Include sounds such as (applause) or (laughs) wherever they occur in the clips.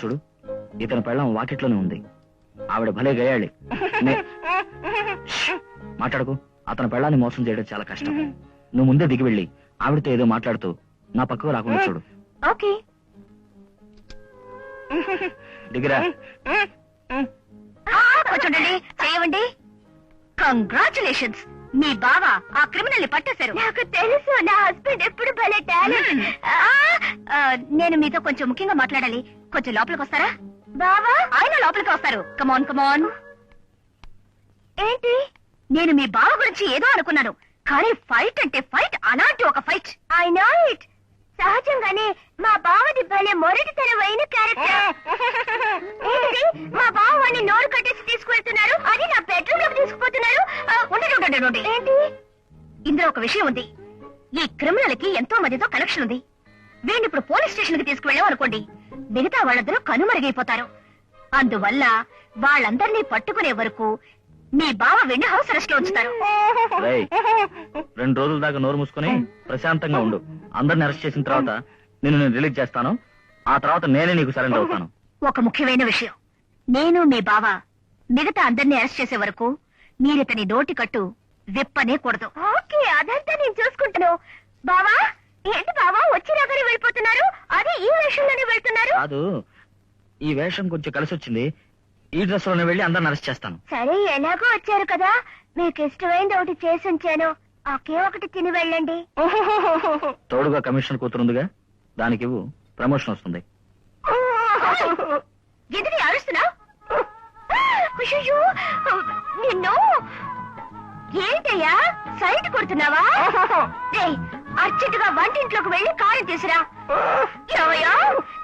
చూడు ఇతని పెళ్ళం వాకిట్లోనే ఉంది. ఆవిడ భలే గయాళి. నే- (laughs) ష్! మాట్లాడకు. అతని పెళ్ళాన్ని మోసం చేయడం చాలా కష్టం. నువ్వు ముందే దిగి వెళ్ళి ఆవిడతో ఏదో మాట్లాడుతూ నా పక్కకు రాకుండా చూడు. ఓకే. దిగిరా. కూర్చోండి చేయవండి కంగ్రాచులేషన్స్ మీ బావ ఆ క్రిమినల్ని పట్టేశారు. నాకు తెలుసు నా హస్బెండ్ ఎప్పుడు భలే టాలెంట్ నేను మీతో కొంచెం ముఖ్యంగా మాట్లాడాలి. కొంచెం లోపలికి వస్తారా? బావా? ఆయన లోపలికి వస్తారు. కమాన్ కమాన్ ఏంటి? నేను మీ బావ గురించి ఏదో అనుకున్నాను. కానీ ఫైట్ అంటే ఫైట్ అలాంటి ఒక ఫైట్ ఐ నో ఇట్ సహజంగానే మా బావది భలే మొరటితనమైన క్యారెక్టర్ ఏంటి? మా బావ వాడిని నోరు కట్టేసి తీసుకువెళ్తున్నారు. అది నా బెడ్రూమ్లోకి తీసుకుపోతున్నారు. ఉండండి, ఉండండి, ఉండండి. ఏంటి? ఇందులో ఒక విషయం ఉంది. ఈ క్రిమినల్కి ఎంతో మందితో కనెక్షన్ ఉంది. వీడిని ఇప్పుడు పోలీస్ స్టేషన్కి తీసుకువెళ్ళాం అనుకోండి. మిగతా వాళ్ళందరూ కనుమరుగైపోతారు. అందువల్ల వాళ్ళందరినీ పట్టుకునే వరకు మీ బావ వీడిని హౌస్ అరెస్ట్లో ఉంచుతారు. రేయ్, రెండు రోజుల దాకా నోరు మూసుకొని ప్రశాంతంగా ఉండు. అందరిని అరెస్ట్ చేసిన తర్వాత నిన్ను నేను రిలీజ్ చేస్తాను. ఆ తర్వాత నేనే నీకు సరెండర్ అవుతాను. ఒక ముఖ్యమైన విషయం. నేను మీ బావ మిగతా అందరినీ అరెస్ట్ చేసే వరకు మీరితని నోటి కట్టు విప్పనే కూడదు. ఓకే అదంతా నేను చూసుకుంటాను. బావా ఏంటి బావా వచ్చి రాగానే వెళ్ళిపోతున్నారు? అది ఈ వేషంలోనే వెళ్తున్నారు? కాదు ఈ వేషం కొంచెం కలిసి వచ్చింది ఈ డ్రెస్లోనే వెళ్ళి అందరిని అరెస్ట్ చేస్తాను. సరే ఎలాగో వచ్చారు కదా. మీకు ఇష్టమైంది ఒకటి చేసి ఉంచాను. ఒకే ఒకటి తిని వెళ్ళండి. తోడుగా కమిషన్ కూతురుందిగా దానికి ఇవ్వు. ప్రమోషన్ వస్తుంది. ఎందుకు అరుస్తున్నావు? నిన్ను? ఏంటయ్యా? సైట్ కొడుతున్నావా? అర్జెంటుగా వంటింట్లోకి వెళ్ళి కారం తీసురా. ఏమయ్యా?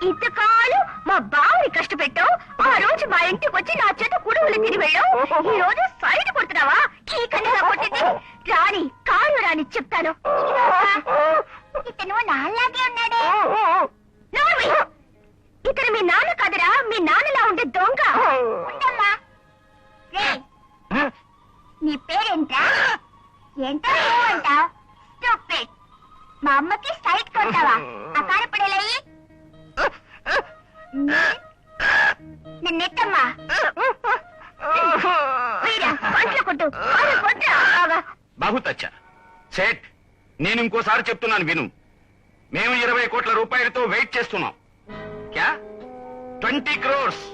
ఇంతకాలం మా బావని కష్టపెట్టావు ఆ రోజు మా ఇంటికి వచ్చి నా చేత కుడుములు తిని వెళ్ళావు. ఈ రోజు సైట్ కొడుతున్నావా? ఈ కన్నగా కొట్టింది. రాని కారు రాని చెప్తాను. ఇతను నాలాగే ఉన్నాడే! ఇతను మీ నాన్న కాదురా మీ నాన్నలా ఉండే దొంగ. ఉండమ్మా. నీ పేరేంటా ఏంటో అంటావు? మా అమ్మకి సైట్ కొట్టావా? ఆ కారపడేలయ్యి నన్నెట్టమ్మా వీరా పంట్లో కొట్టు. కారు కొట్టురా బాగా బహుత్ సేట్ నేను ఇంకోసారి చెప్తున్నాను విను. మేము ఇరవై కోట్ల రూపాయలతో వెయిట్ చేస్తున్నాం. క్యా? ట్వంటీ క్రోర్స్.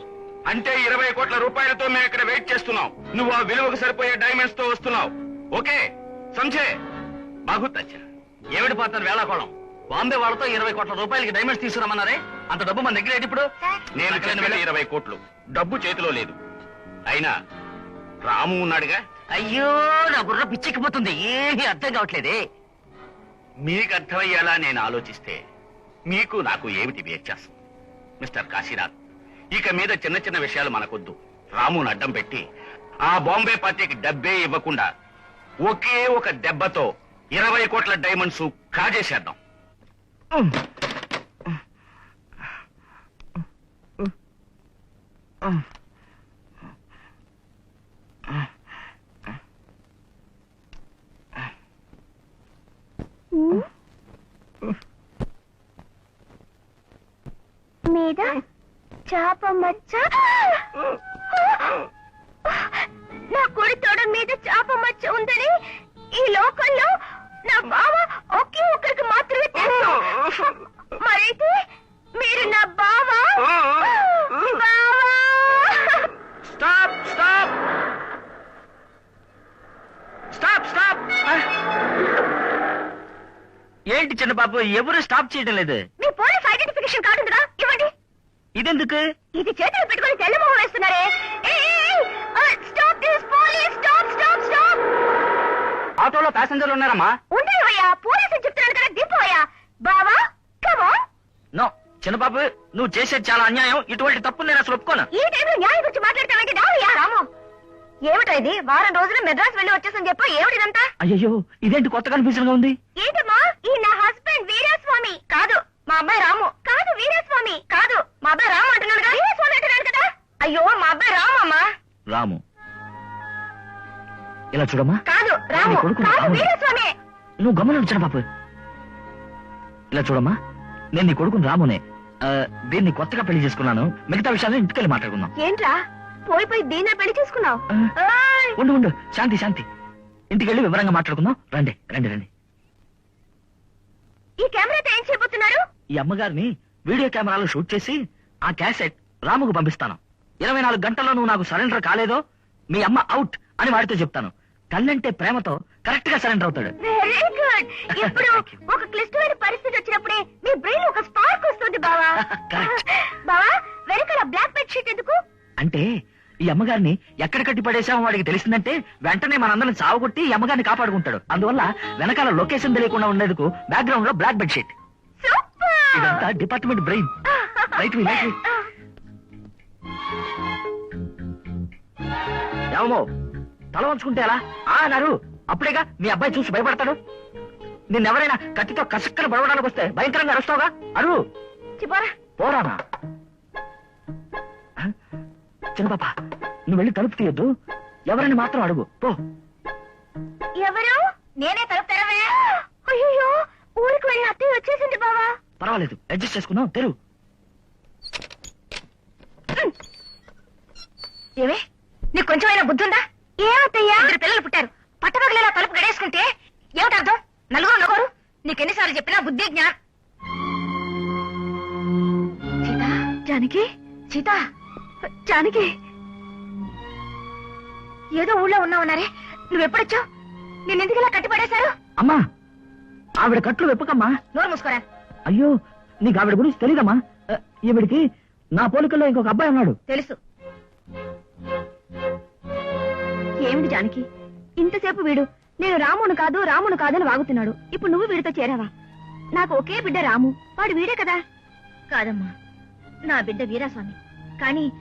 అంటే ఇరవై కోట్ల రూపాయలతో మేము ఇక్కడ వెయిట్ చేస్తున్నాం. నువ్వు ఆ విలువకు సరిపోయే డైమండ్స్తో వస్తున్నావు. ఓకే? సంజయ్ బహుత్ ఏమిటి పాత్ర వేళాకోళం? బాంబే వాళ్ళతో ఇరవై కోట్ల రూపాయలకి డైమండ్స్ తీసుకురమ్మన్నారే? అంత డబ్బు మన దగ్గర ఏంటి ఇప్పుడు? నేను ఇరవై కోట్లు. డబ్బు చేతిలో లేదు. అయినా రాము ఉన్నాడుగా? అయ్యో నా బుర్ర పిచ్చెక్కిపోతుంది. ఏమీ అర్థం కావట్లేదే. మీకు అర్థమయ్యేలా నేను ఆలోచిస్తే మీకు నాకు ఏమిటి వ్యత్యాసం? మిస్టర్ కాశీనాథ్ ఇక మీద చిన్న చిన్న విషయాలు మనకొద్దు. రాముని అడ్డం పెట్టి ఆ బాంబే పార్టీకి డబ్బే ఇవ్వకుండా ఒకే ఒక దెబ్బతో ఇరవై కోట్ల డైమండ్స్ కాజేసేద్దాం. మీద చాప మచ్చ. నా కుడి మీద చాప మచ్చ ఉందని ఈ లోకంలో నా బావ ఒకే ఒక్కరికి మాత్రమే తెలుసు. మరైతే మీరు నా బావ. బావా. Stop stop. Stop stop. ఏంటి చిన్న బాబు ఎవరు స్టాప్ చేయడం లేదు? మీ పోలీస్ ఐడెంటిఫికేషన్ కార్డు ఉందిగా ఇవ్వండి. ఇదెందుకు? ఇది చేతులు పెట్టుకొని తెల్లమొహం వేస్తున్నారే. స్టాప్ దిస్ పోలీస్ ఆటోలో ప్యాసింజర్లు ఉన్నారమ్మా. ఉండవయ్యా? పోలీసులు చెప్తున్నాను కదా దింపవయ్యా. బావా కమాన్ నో చిన్న బాబు నువ్వు చేసేది చాలా అన్యాయం. ఇటువంటి తప్పు నేను అసలు ఒప్పుకోను. ఈ టైంలో న్యాయం గురించి మాట్లాడతావేంటి రావయ్యా రాము. ఏమిటా ఇది? వారం రోజులు మెడ్రాస్ వెళ్ళి వచ్చేసని చెప్పు ఏమిటిదంతా అయ్యో ఇదేంటి కొత్త కన్ఫ్యూజన్గా ఉంది? ఏంటమ్మా? ఈ నా హస్బెండ్ వీరాస్వామి. కాదు మా అబ్బాయి రాము. కాదు వీరాస్వామి. కాదు మా అబ్బాయి రాము అంటున్నాడు వీరాస్వామి అంటున్నాడు కదా. అయ్యో మా అబ్బాయి రాము అమ్మా రాము. ఇలా చూడమ్మా. కాదు రాము కొడుకు కాదు రాము. వీరాస్వామి నువ్వు గమనం చిన్న బాబు ఇలా చూడమ్మా. నేను నీ కొడుకుని రామునే. ఆ, దీన్ని కొత్తగా పెళ్ళి చేసుకున్నాను. మిగతా విషయాలు ఇంటికెళ్ళి మాట్లాడుకుందాం. ఏంట్రా? పోయి పోయి దీన్నే పెళ్ళి చేసుకున్నావు? ఆ. ఓయ్! ఉండు ఉండు. శాంతి శాంతి. ఇంటికెళ్ళి వివరంగా మాట్లాడుకుందాం. రండి రండి రండి. ఈ కెమెరాతో ఏం చేయబోతున్నారు? ఈ అమ్మగారిని వీడియో కెమెరాలో షూట్ చేసి ఆ క్యాసెట్ రాముకు పంపిస్తాను. ఇరవై నాలుగు గంటల్లో నువ్వు నాకు సరెండర్ కాలేదో మీ అమ్మ అవుట్ అని వాడితో చెప్తాను. తల్లంటే ప్రేమతో కరెక్ట్గా సరెండర్ అవుతాడు. వెరీ గుడ్ ఇప్పుడు ఒక క్లిష్టమైన పరిస్థితి వచ్చినప్పుడే మీ బ్రెయిన్ ఒక స్పార్క్ వస్తుంది బావా. (laughs) Correct. బావా వెనకాల బ్లాక్ బెడ్ షీట్ ఎందుకు? అంటే ఈ అమ్మగారిని ఎక్కడ కట్టి పడేసామో వాడికి తెలిసిందంటే వెంటనే మనందరం చావగొట్టి ఈ అమ్మగారిని కాపాడుకుంటాడు. అందువల్ల వెనకాల లొకేషన్ తెలియకుండా ఉండేందుకు బ్యాక్గ్రౌండ్లో బ్లాక్ బెడ్ షీట్. ఇదంతా సూపర్ డిపార్ట్మెంట్ బ్రెయిన్. రైట్ మీ రైట్ ఏమో? తల వంచుకుంటే ఎలా? ఆ అన్నారు అప్పుడేగా మీ అబ్బాయి చూసి భయపడతాడు? నిన్నెవరైనా కత్తితో కసక్కన పడవడానికి వస్తే భయంకరంగా అరుస్తావుగా అరు పోరానా? హ? చిన్న పాప నువ్వు వెళ్ళి తలుపు తీయొద్దు. ఎవరిని మాత్రం అడుగు. పో. ఎవరు? నేనే తలుపు తెరవే. అయ్యో ఊరికి వెళ్ళి అత్తయ్య వచ్చేసింది బావా. పర్వాలేదు అడ్జస్ట్ చేసుకున్నావు తెరు. ఏమే నీకు కొంచెమైనా బుద్ధి ఉందా ఇద్దరు పిల్లలు పుట్టారు. పట్టపగలేలా తలుపు గడేసుకుంటే ఏమిటి అర్థం నలుగురు నలుగురు నీకు ఎన్నిసార్లు చెప్పినా బుద్ధి జ్ఞానం. సీత జానకి సీత జానకి. ఏదో ఊళ్ళో ఉన్నావున్నారే నువ్వెప్పుడొచ్చావు? నిన్నెందుకు ఇలా కట్టిపడేశారు? అమ్మా ఆవిడ కట్లు వెప్పకమ్మా. నోరు మూసుకోరా. అయ్యో నీకు ఆవిడ గురించి తెలియదమ్మా ఈవిడికి నా పోలికల్లో ఇంకొక అబ్బాయి ఉన్నాడు. తెలుసు. ఏమిటి జానకి? ఇంతసేపు వీడు నేను రామును కాదు రామును కాదని వాగుతున్నాడు. ఇప్పుడు నువ్వు వీడితో చేరావా? నాకు ఒకే బిడ్డ రాము. వాడు వీడే కదా? కాదమ్మా. నా బిడ్డ వీరాస్వామి. కానీ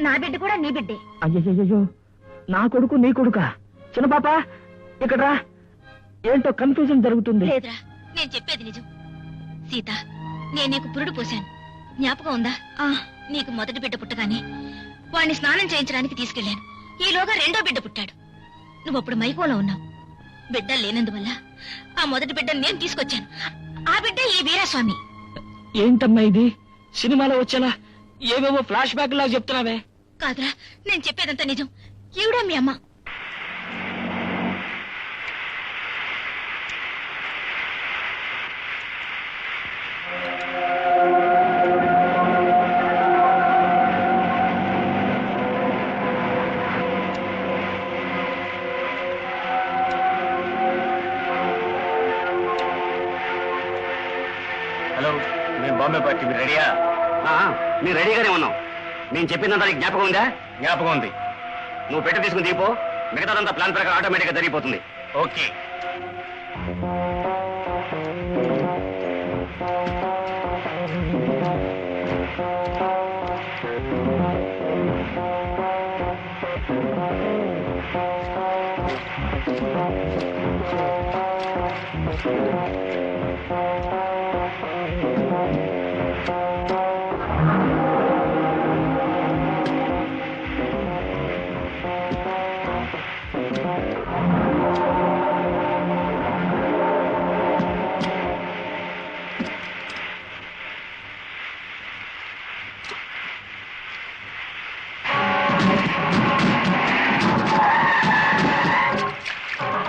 నా బిడ్డ కూడా నీ బిడ్డే. అయ్యయ్యో నా కొడుకు నీ కొడుక? చిన్న పాప ఇక్కడ రా. ఏంటో కన్ఫ్యూజన్ జరుగుతుంది. లేదురా నేను చెప్పేది నిజం. సీత నేను నీకు పురుడు పోశాను. జ్ఞాపకం ఉందా? ఆ. నీకు మొదటి బిడ్డ పుట్టగానే వాణ్ణి స్నానం చేయించడానికి తీసుకెళ్ళాను ఈలోగా రెండో బిడ్డ పుట్టాడు. నువ్వు అప్పుడు మైకోలో ఉన్నావు. బిడ్డ లేనందువల్ల ఆ మొదటి బిడ్డను నేను తీసుకొచ్చాను. ఆ బిడ్డ ఈ వీరాస్వామి. ఏంటమ్మా ఇది? సినిమాలో వచ్చేలా ఏవేవో ఫ్లాష్ బ్యాక్ లాగా చెప్తున్నావే. కాదురా నేను చెప్పేదంతా నిజం. ఈవిడే మీ అమ్మ. బాంబే పార్టీ మీరు రెడీయా? మీరు రెడీగానే ఉన్నాం. నేను చెప్పిందంతా నీకు జ్ఞాపకం ఉందా? జ్ఞాపకం ఉంది. నువ్వు పెట్టి తీసుకుని దీపో మిగతాదంతా ప్లాన్ ప్రకారం ఆటోమేటిక్గా జరిగిపోతుంది. ఓకే.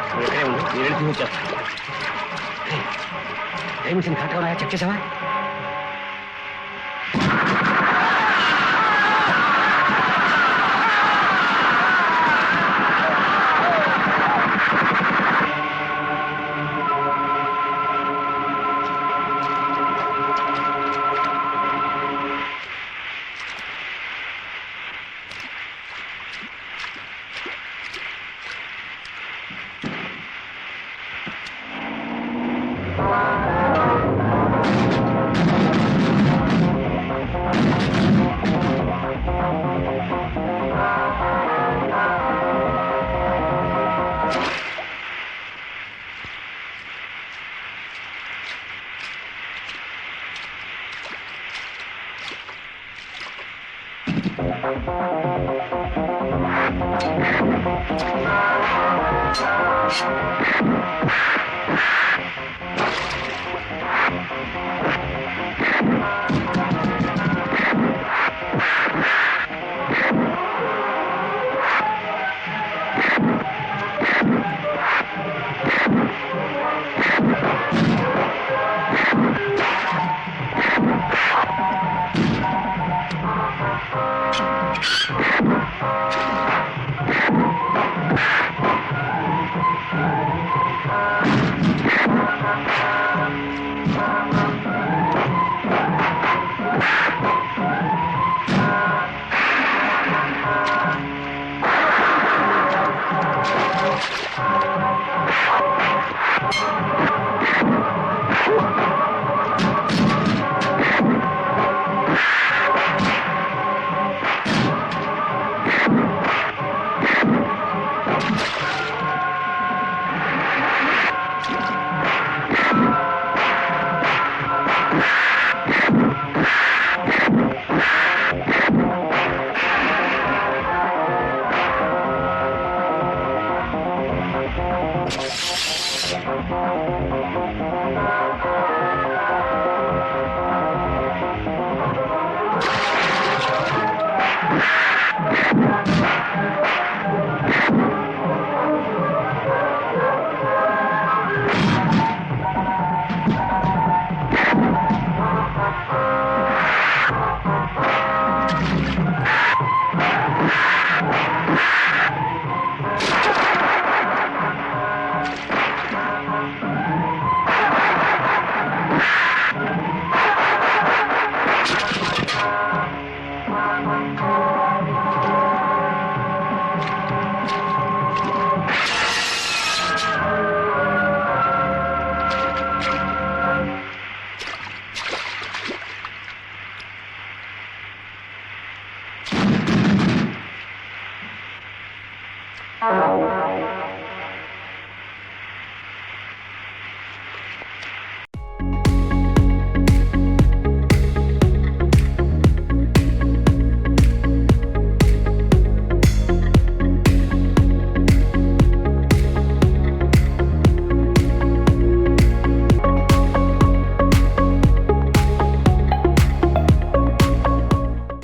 నువ్వు ఎక్కడే ఉండు నేను వెళ్ళి తీసుకొచ్చేస్తాను టైం వచ్చింది కరెక్ట్గా ఉన్నాయా చెక్ చేసావా Thank you.